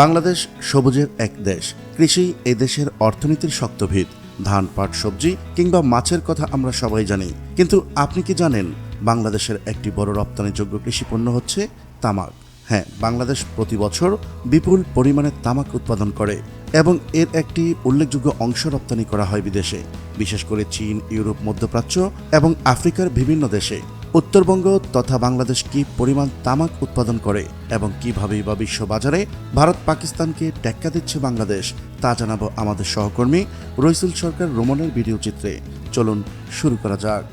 বাংলাদেশ সবুজের এক দেশ। কৃষি এই দেশের অর্থনীতির শক্তভিত ধান, পাট, সবজি কিংবা মাছের কথা আমরা সবাই জানি। কিন্তু আপনি কি জানেন বাংলাদেশের একটি বড় রপ্তানিযোগ্য কৃষি পণ্য হচ্ছে তামাক? হ্যাঁ বাংলাদেশ প্রতি বছর বিপুল পরিমাণে তামাক উৎপাদন করে এবং এর একটি উল্লেখযোগ্য অংশ রপ্তানি করা হয় বিদেশে। বিশেষ করে চীন, ইউরোপ, মধ্যপ্রাচ্য এবং আফ্রিকার বিভিন্ন দেশে। উত্তরবঙ্গ তথা বাংলাদেশ কি পরিমাণ তামাক উৎপাদন করে এবং কীভাবে বা বিশ্ব বাজারে ভারত পাকিস্তানকে টেক্কা দিচ্ছে বাংলাদেশ, তা জানাব আমাদের সহকর্মী রইসুল সরকার রোমনের ভিডিও চিত্রে। চলুন শুরু করা যাক।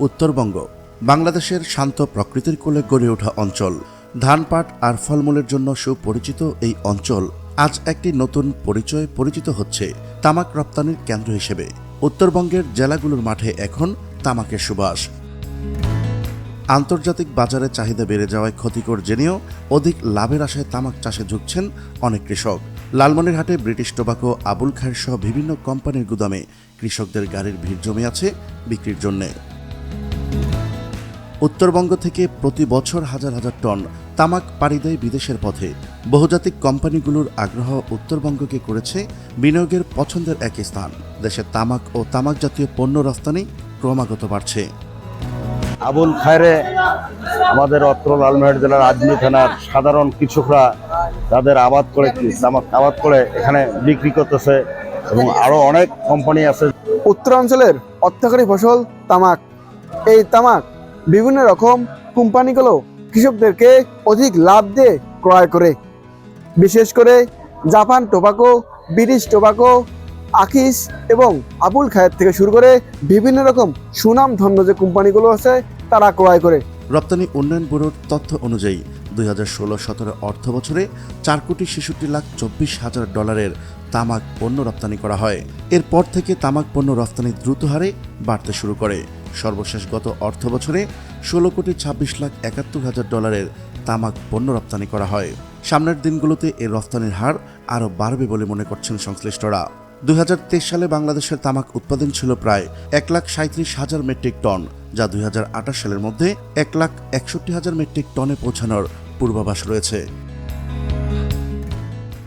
উত্তরবঙ্গ, বাংলাদেশের শান্ত প্রকৃতির কোলে গড়ে ওঠা অঞ্চল। ধান পাট আর ফলমূলের জন্য সুপরিচিত এই অঞ্চল আজ একটি নতুন পরিচয় পরিচিত হচ্ছে, তামাক রপ্তানির কেন্দ্র হিসেবে। উত্তরবঙ্গের জেলাগুলোর মাঠে এখন তামাকের সুবাস। আন্তর্জাতিক বাজারে চাহিদা বেড়ে যাওয়ায় ক্ষতিকর জেনেও অধিক লাভের আশায় তামাক চাষে ঝুঁকছেন অনেক কৃষক। লালমনিরহাটে ব্রিটিশ টোবাকো আবুল খায়ের সহ বিভিন্ন কোম্পানির গুদামে কৃষকদের গাড়ির ভিড় জমে আছে বিক্রির জন্যে। উত্তরবঙ্গ থেকে প্রতি বছর হাজার হাজার টন তামাক পাড়ি দেয় বিদেশের পথে। বহুজাতিক কোম্পানিগুলোর আগ্রহ উত্তরবঙ্গকে করেছে বিনিয়োগের পছন্দের এক স্থান। দেশে তামাক ও তামাক জাতীয় পণ্য রফতানি ক্রমাগত বাড়ছে। আবুল খায়রে আমাদের অত্র লালমোহর জেলার আজমি থানার সাধারণ কৃষকরা তাদের আবাদ করে তামাক আবাদ করে এখানে বিক্রি করতেছে এবং আরও অনেক কোম্পানি আছে। উত্তরাঞ্চলের অর্থকারী ফসল তামাক। এই তামাক বিভিন্ন রকম কোম্পানিগুলো কৃষকদেরকে অধিক লাভ দিয়ে ক্রয় করে। বিশেষ করে জাপান টোবাকো ব্রিটিশ টোবাকো আকিস এবং আবুল খায়ের থেকে শুরু করে বিভিন্ন রকম সুনাম ধন্য যে কোম্পানিগুলো আছে, তারা ক্রয় করে। রপ্তানি উন্নয়ন ব্যুরোর তথ্য অনুযায়ী দুই হাজার ষোলো সতেরো অর্থ বছরে চার কোটি ছেষট্টি লাখ চব্বিশ হাজার ডলারের তামাক পণ্য রপ্তানি করা হয়। এরপর থেকে তামাক পণ্য রপ্তানি দ্রুত হারে বাড়তে শুরু করে। সর্বশেষ গত অর্থ বছরে ষোলো কোটি ছাব্বিশ লাখ একাত্তর হাজার ডলারের তামাক পণ্য রপ্তানি করা হয়। সামনের দিনগুলোতে এর রপ্তানির হার আরও বাড়বে বলে মনে করছেন সংশ্লিষ্টরা। দুই হাজার তেইশ সালে বাংলাদেশের তামাক উৎপাদন ছিল প্রায় এক লাখ সাঁত্রিশ হাজার মেট্রিক টন, যা দুই হাজার আটাশ সালের মধ্যে এক লাখ একষট্টি হাজার মেট্রিক টনে পৌঁছানোর পূর্বাভাস রয়েছে।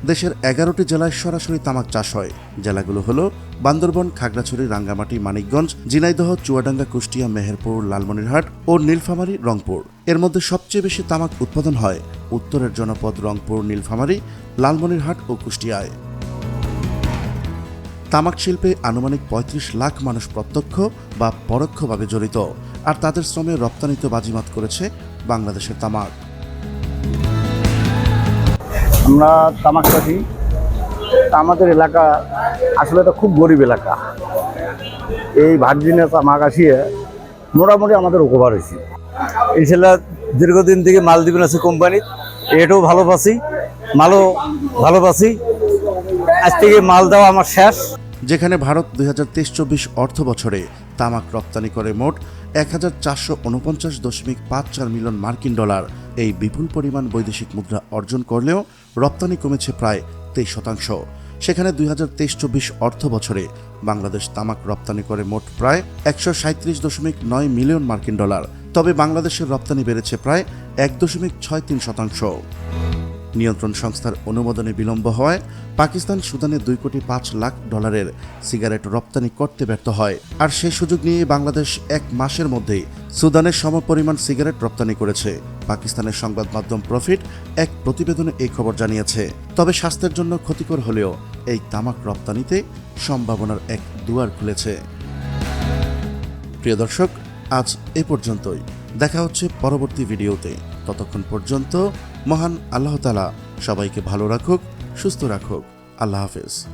দেশের এগারোটি জেলায় সরাসরি তামাক চাষ হয়। জেলাগুলো হলো বান্দরবন, খাগড়াছড়ি, রাঙ্গামাটি, মানিকগঞ্জ, ঝিনাইদহ, চুয়াডাঙ্গা, কুষ্টিয়া, মেহেরপুর, লালমনিরহাট ও নীলফামারী, রংপুর। এর মধ্যে সবচেয়ে বেশি তামাক উৎপাদন হয় উত্তরের জনপদ রংপুর, নীলফামারী, লালমনিরহাট ও কুষ্টিয়ায়। তামাক শিল্পে আনুমানিক ৩৫ লাখ মানুষ প্রত্যক্ষ বা পরোক্ষভাবে জড়িত, আর তাদের শ্রমে রপ্তানিতে বাজিমাত করেছে বাংলাদেশের তামাক। আমরা তামাক চাষি তা আমাদের এলাকা আসলে এটা খুব গরিব এলাকা। এই ভার্জিনে তামাক আসিয়ে মোটামুটি আমাদের উপকার হয়েছে। ইনশাল্লাহ দীর্ঘদিন থেকে মাল দিবেন আছে কোম্পানির এটাও ভালো পাচ্ছি, মালও ভালো পাচ্ছি। আজ থেকে মাল দেওয়া আমার শেষ। যেখানে ভারত দুই হাজার তেইশ চব্বিশ অর্থ বছরে তামাক রপ্তানি করে মোট এক হাজার চারশো উনপঞ্চাশ দশমিক পাঁচ চার মিলিয়ন মার্কিন ডলার। এই বিপুল পরিমাণ বৈদেশিক মুদ্রা অর্জন করলেও রপ্তানি কমেছে প্রায় তেইশ শতাংশ। সেখানে দুই হাজার তেইশ চব্বিশ অর্থ বছরে বাংলাদেশ তামাক রপ্তানি করে মোট প্রায় একশো সাঁত্রিশ দশমিক নয় মিলিয়ন মার্কিন ডলার। তবে বাংলাদেশের রপ্তানি বেড়েছে প্রায় এক দশমিক ছয় তিন শতাংশ। নিয়ন্ত্রণ সংস্থার অনুমোদনে বিলম্ব হওয়ায় পাকিস্তান সুদানে দুই কোটি পাঁচ লাখ ডলারের সিগারেট রপ্তানি করতে ব্যর্থ হয়। আর সেই সুযোগ নিয়ে বাংলাদেশ এক মাসের মধ্যেই সুদানের সমপরিমাণ সিগারেট রপ্তানি করেছে। পাকিস্তানের সংবাদ মাধ্যম প্রফিট এক প্রতিবেদনে এই খবর জানিয়েছে। তবে স্বাস্থ্যের জন্য ক্ষতিকর হলেও এই তামাক রপ্তানিতে সম্ভাবনার এক দুয়ার খুলেছে। প্রিয় দর্শক, আজ এ পর্যন্তই। দেখা হচ্ছে পরবর্তী ভিডিওতে। ততক্ষণ পর্যন্ত মহান আল্লাহতালা সবাইকে ভালো রাখুক সুস্থ রাখুক। আল্লাহ হাফেজ।